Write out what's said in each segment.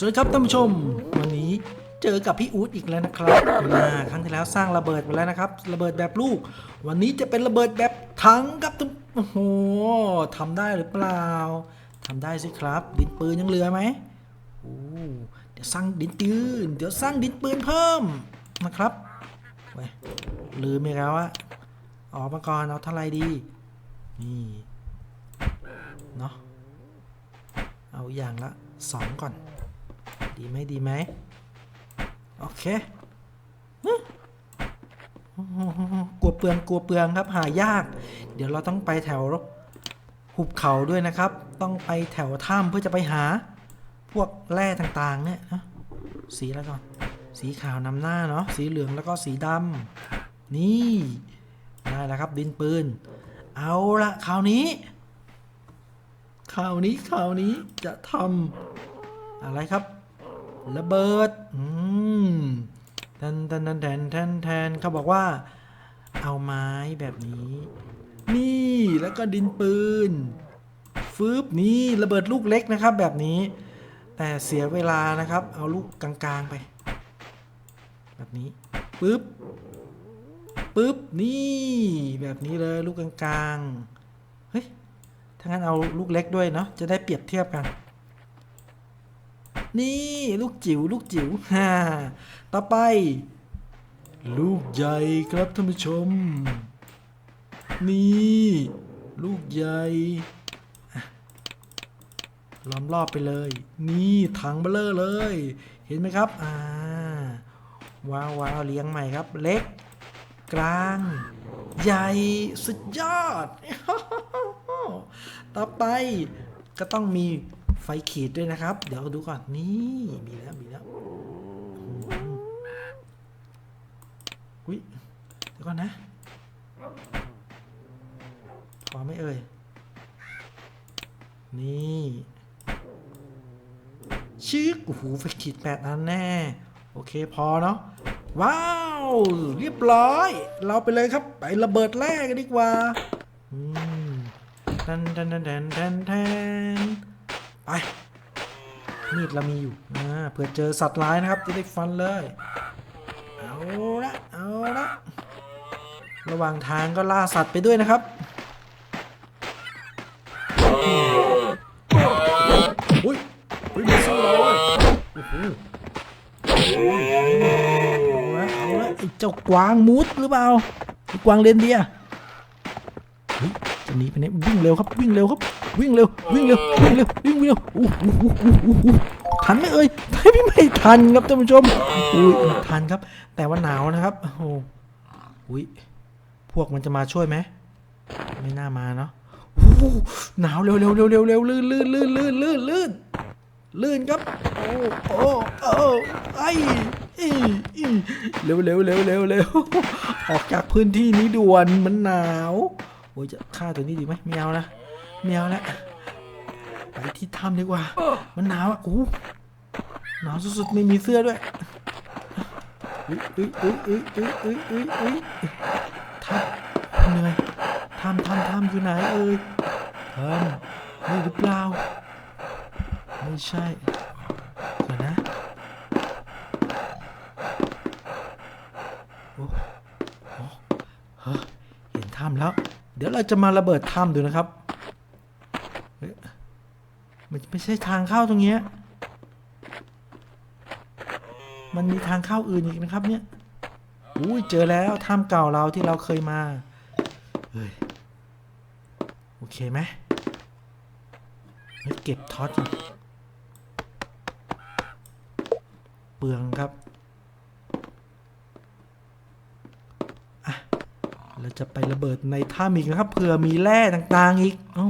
สวัสดีครับท่านผู้ชม วันนี้เจอกับพี่อู๊ดอีกแล้วนะครับอ่าครั้งที่แล้วสร้างระเบิดไปแล้วนะครับ ระเบิดแบบลูก วันนี้จะเป็นระเบิดแบบถังครับท่านโอ้โหทำได้หรือเปล่าทำได้สิครับ ดินปืนยังเหลือไหมโอ้เดี๋ยวสร้างดินปืนเดี๋ยวสร้างดินปืนเพิ่มนะครับเว้ยลืมไปแล้วอะออกมาก่อนเอาเท่าไรดีนี่เนาะเอาอย่างละสองก่อน ดีไหมดีไหมโอเคกลัวเปลืองกลัวเปลืองครับหายาก เดี๋ยวเราต้องไปแถวหุบเขาด้วยนะครับ ต้องไปแถวถ้ำเพื่อจะไปหา พวกแร่ต่างๆ เนี่ยนะสีแล้วก่อน สีขาวนำหน้าเนาะสีเหลืองแล้วก็สีดำนี่ได้แล้วครับดินปืน เอาละคราวนี้คราวนี้คราวนี้จะทำอะไรครับ ระเบิด อืมแทนแทนแทนแทนแทนเขาบอกว่า เอาไม้แบบนี้ นี่แล้วก็ดินปืน ฟืบนี่ระเบิดลูกเล็กนะครับ แบบนี้ แต่เสียเวลานะครับ เอาลูกกลางๆไป แบบนี้ปึ๊บปึ๊บนี่แบบนี้เลยลูกกลางๆเฮ้ยถ้างั้นเอาลูกเล็กด้วยเนาะจะได้เปรียบเทียบกัน นี่ลูกจิ๋วลูกจิ๋วฮ่าต่อไป ลูกใหญ่ครับท่านผู้ชม นี่ ลูกใหญ่ล้อมรอบไปเลย นี่ถังเบลเลอร์เลย เห็นไหมครับ อ่า ว้าวว้าวเลี้ยงใหม่ครับ เล็ก กลาง ใหญ่สุดยอด ต่อไปก็ต้องมี ฟขีดด้วยนะครับ เดี๋ยวดูก่อน นี่มีแล้วมีแล้วอุ้ยเดี๋ยวก่อนนะ พอไหม่เอ่ย นี่ชึกโอ้โหไฟขีดแปดอันแน่ โอเคพอเนาะ ว้าว เรียบร้อย เราไปเลยครับ ไประเบิดแรกกันดีกว่า อืมทันทันทันทันทันทัน ไปมีดเรามีอยู่อ่าเผื่อเจอสัตว์ร้ายนะครับจะได้ฟันเลย เอาละเอาละระหว่างทางก็ล่าสัตว์ไปด้วยนะครับอุ้ยอุ้ยมีสู้เราเลยโอ้โหเอาละเอาละไอ้เจ้ากวางมูดหรือเปล่าไอ้กวางเรนเดียร์เฮ้ยจะหนีไปไหนวิ่งเร็วครับวิ่งเร็วครับ วิ่งเร็ววิ่งเร็ววิ่งเร็ววิ่งเร็วโอ้โหโอ้โหโอ้โหทันไหมเอ่ยไม่ไม่ทันครับท่านผู้ชมอุ้ยทันครับ แต่ว่าหนาวนะครับโอ้โหอุ้ยพวกมันจะมาช่วยไหมไม่น่ามาเนาะโอ้โหหนาวเร็วเร็วเร็วเร็วเร็วลื่นลื่นลื่นลื่นลื่นลื่นลื่นครับโอ้โอ้โอ้ไอ้อีอีเร็วเร็วเร็วเร็วเร็วออกจากพื้นที่นี้ด่วนมันหนาวโอ้ยจะฆ่าตัวนี้ดีไหมไม่เอานะ ไม่เอาแล้วไปที่ถ้ำดีกว่า มันหนาวอะโอ้โหหนาวสุดๆไม่มีเสื้อด้วยอุ้ยอุ้ยอุ้ยอุ้ยอุ้ยอุ้ยอุ้ยอุ้ยถ้ำเหนื่อยทำทำทำอยู่ไหนเอ่ยทำนี่หรือเปล่า ไม่ใช่ก่อนนะโอ้โอ้เฮ้ยเห็นถ้ำแล้ว เดี๋ยวเราจะมาระเบิดถ้ำดูนะครับเฮ้ย มันไม่ใช่ทางเข้าตรงเนี้ย มันมีทางเข้าอื่นอีกนะครับเนี่ยอุ้ยเจอแล้วถ้ำเก่าเราที่เราเคยมาเฮ้ยโอเคไหมเฮ้ยเก็บท็อตเปลืองครับอะเราจะไประเบิดในถ้ำอีกนะครับเผื่อมีแร่ต่างๆอีกอ้า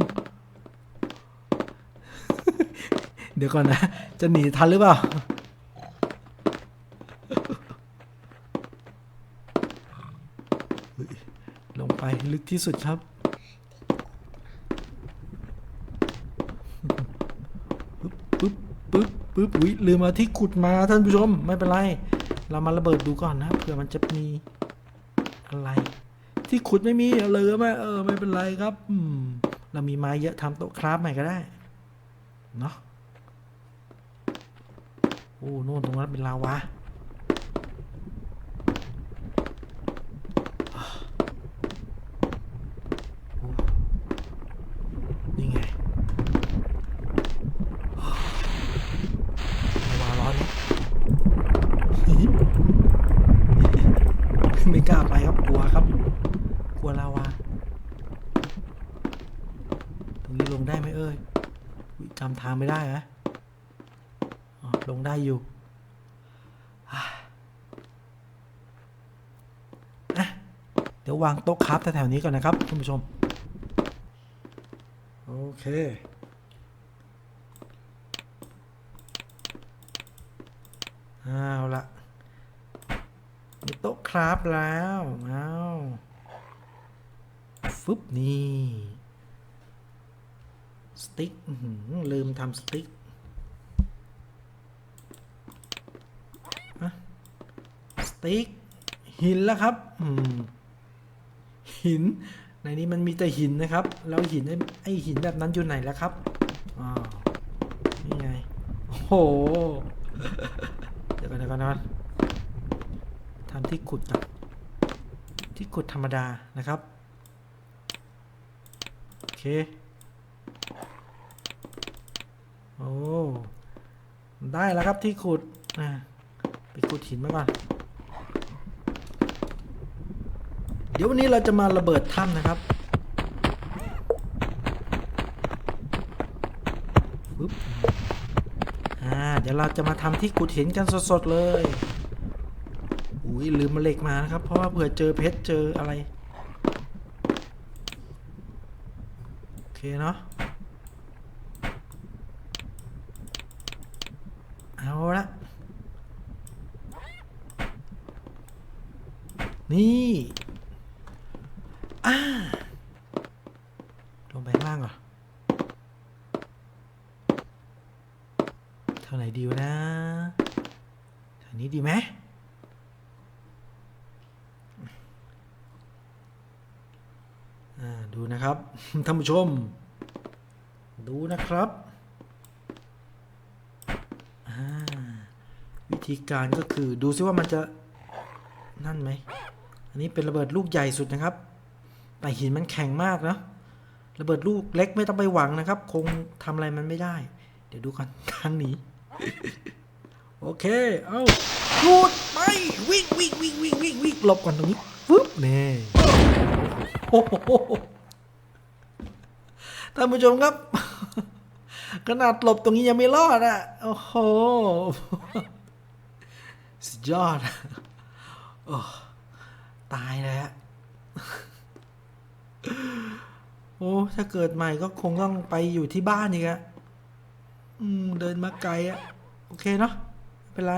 เดี๋ยวก่อนนะ จะหนีทันหรือเปล่า ลงไปลึกที่สุดครับ ปึ๊บปึ๊บปึ๊บอุ๊ยลืมเอาที่ขุดมาท่านผู้ชม ไม่เป็นไร เรามาระเบิดดูก่อนนะเผื่อมันจะมีอะไร ที่ขุดไม่มีเหลือไหมเออ ไม่เป็นไรครับ อืม เรามีไม้เยอะทำโต๊ะคราฟใหม่ก็ได้ เนาะ โอ้โน่นตรงนั้นเป็นลาวานี่ไงลาวาร้อนไหมไม่กล้าไปครับกลัวครับ กลัวลาวา ตรงนี้ลงได้ไหมเอ่ยจำทางไม่ได้ฮะอ๋อ ลงได้อยู่อะเดี๋ยววางโต๊ะครับแถวๆนี้ก่อนนะครับคุณผู้ชม โอเคเอาละมีโต๊ะคราฟแล้วเอาฟึบนี่ สติ๊กลืมทำสติ๊กอะส ติ๊กหินแล้วครับหิน ในนี้มันมีแต่หินนะครับ แล้วหินไอไอหินแบบนั้นอยู่ไหนแล้วครับอ้าวนี่ไงโอ้โหเดี๋ยวก่อนเดี๋ยวก่อนเดี๋ยวก่อนทำที่ขุดกับที่ขุดธรรมดานะครับโอเคโอ้ได้แล้วครับที่ขุดอะไปขุดหินมาก่อน เดี๋ยววันนี้เราจะมาระเบิดถ้ำนะครับปึ๊บอ่าเดี๋ยวเราจะมาทำที่ขุดหินกันสดๆเลยอุ้ยลืมมาเหล็กมานะครับ เพราะว่าเผื่อเจอเพชรเจออะไร โอเคเนาะเอาละนี่ อ่าลงไปข้างล่างเหรอเท่าไหนดีวะนะท่านี้ดีไหมอ่าดูนะครับท่านผู้ชม ดูนะครับอ่าวิธีการก็คือดูซิว่ามันจะนั่นไหม อันนี้เป็นระเบิดลูกใหญ่สุดนะครับ แต่หินมันแข็งมากนะระเบิดลูกเล็กไม่ต้องไปหวังนะครับ คงทำอะไรมันไม่ได้ เดี๋ยวดูกันทางหนี้โอเค เอาหยุดไปวิ่งวิ่งวิ่งวิ่งวิ่งวิ่งหลบก่อนตรงนี้ฟึ๊บนี่โอ้โหท่านผู้ชมครับ ขนาดหลบตรงนี้ยังไม่รอดอะ โอ้โหสุดยอดโอ้ตายเลยอะ โอ้ ถ้าเกิดใหม่ก็คงต้องไปอยู่ที่บ้านอีกอะอืม เดินมาไกลอะโอเคเนาะไม่เป็นไร